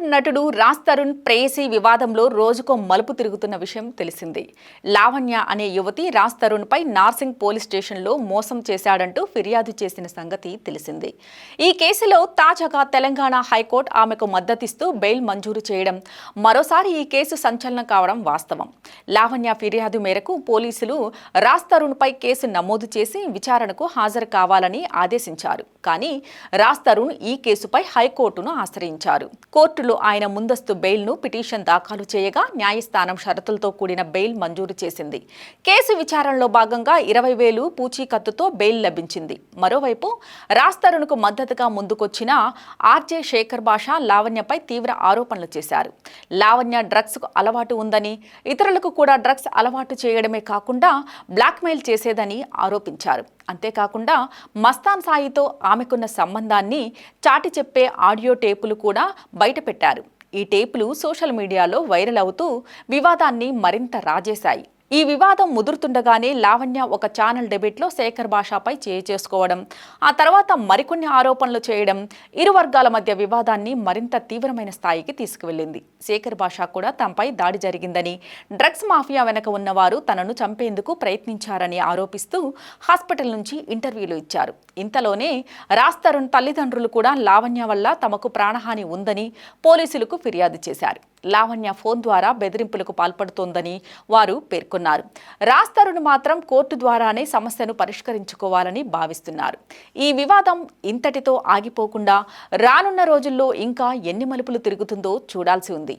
నటుడు రాజ్ తరుణ్ ప్రేయసి వివాదంలో రోజుకో మలుపు తిరుగుతున్న విషయం తెలిసింది. లావణ్య అనే యువతి రాజ్ తరుణ్ పై నార్సింగ్ పోలీస్ స్టేషన్లో మోసం చేశాడంటూ ఫిర్యాదు చేసిన సంగతి తెలిసింది. ఈ కేసులో తాజాగా తెలంగాణ హైకోర్టు ఆమెకు మద్దతిస్తూ బెయిల్ మంజూరు చేయడం మరోసారి ఈ కేసు సంచలనం కావడం వాస్తవం. లావణ్య ఫిర్యాదు మేరకు పోలీసులు రాజ్ తరుణ్ పై కేసు నమోదు చేసి విచారణకు హాజరు కావాలని ఆదేశించారు. కానీ రాజ్ తరుణ్ ఈ కేసుపై హైకోర్టును ఆశ్రయించారు. కోర్టులో ఆయన ముందస్తు బెయిల్ను పిటిషన్ దాఖలు చేయగా న్యాయస్థానం షరతులతో కూడిన బెయిల్ మంజూరు చేసింది. కేసు విచారణలో భాగంగా ఇరవై వేలు పూచీకత్తుతో బెయిల్ లభించింది. మరోవైపు రాస్తరుణ్కు మద్దతుగా ముందుకొచ్చిన ఆర్జే శేఖర్ భాష లావణ్యపై తీవ్ర ఆరోపణలు చేశారు. లావణ్య డ్రగ్స్కు అలవాటు ఉందని ఇతరులకు కూడా డ్రగ్స్ అలవాటు చేయడమే కాకుండా బ్లాక్మెయిల్ చేసేదని ఆరోపించారు. అంతేకాకుండా మస్తాన్ సాయితో ఆమెకున్న సంబంధాన్ని చాటి చెప్పే ఆడియో టేపులు కూడా బయటపెట్టారు ఈ టేపులు సోషల్ మీడియాలో వైరల్ అవుతూ వివాదాన్ని మరింత రాజేశాయి. ఈ వివాదం ముదురుతుండగానే లావణ్య ఒక ఛానల్ డెబిట్లో శేఖర్ భాషపై చేయి చేసుకోవడం ఆ తర్వాత మరికొన్ని ఆరోపణలు చేయడం ఇరు వర్గాల మధ్య వివాదాన్ని మరింత తీవ్రమైన స్థాయికి తీసుకువెళ్ళింది. శేఖర్ భాష కూడా తనపై దాడి జరిగిందని డ్రగ్స్ మాఫియా వెనక ఉన్నవారు తనను చంపేందుకు ప్రయత్నించారని ఆరోపిస్తూ హాస్పిటల్ నుంచి ఇంటర్వ్యూలు ఇచ్చారు. ఇంతలోనే రాజ్ తరుణ్ తల్లిదండ్రులు కూడా లావణ్య వల్ల తమకు ప్రాణహాని ఉందని పోలీసులకు ఫిర్యాదు చేశారు. లావణ్య ఫోన్ ద్వారా బెదిరింపులకు పాల్పడుతోందని వారు పేర్కొన్నారు. రాస్తారును మాత్రం కోర్టు ద్వారానే సమస్యను పరిష్కరించుకోవాలని భావిస్తున్నారు. ఈ వివాదం ఇంతటితో ఆగిపోకుండా రానున్న రోజుల్లో ఇంకా ఎన్ని మలుపులు తిరుగుతుందో చూడాల్సి ఉంది.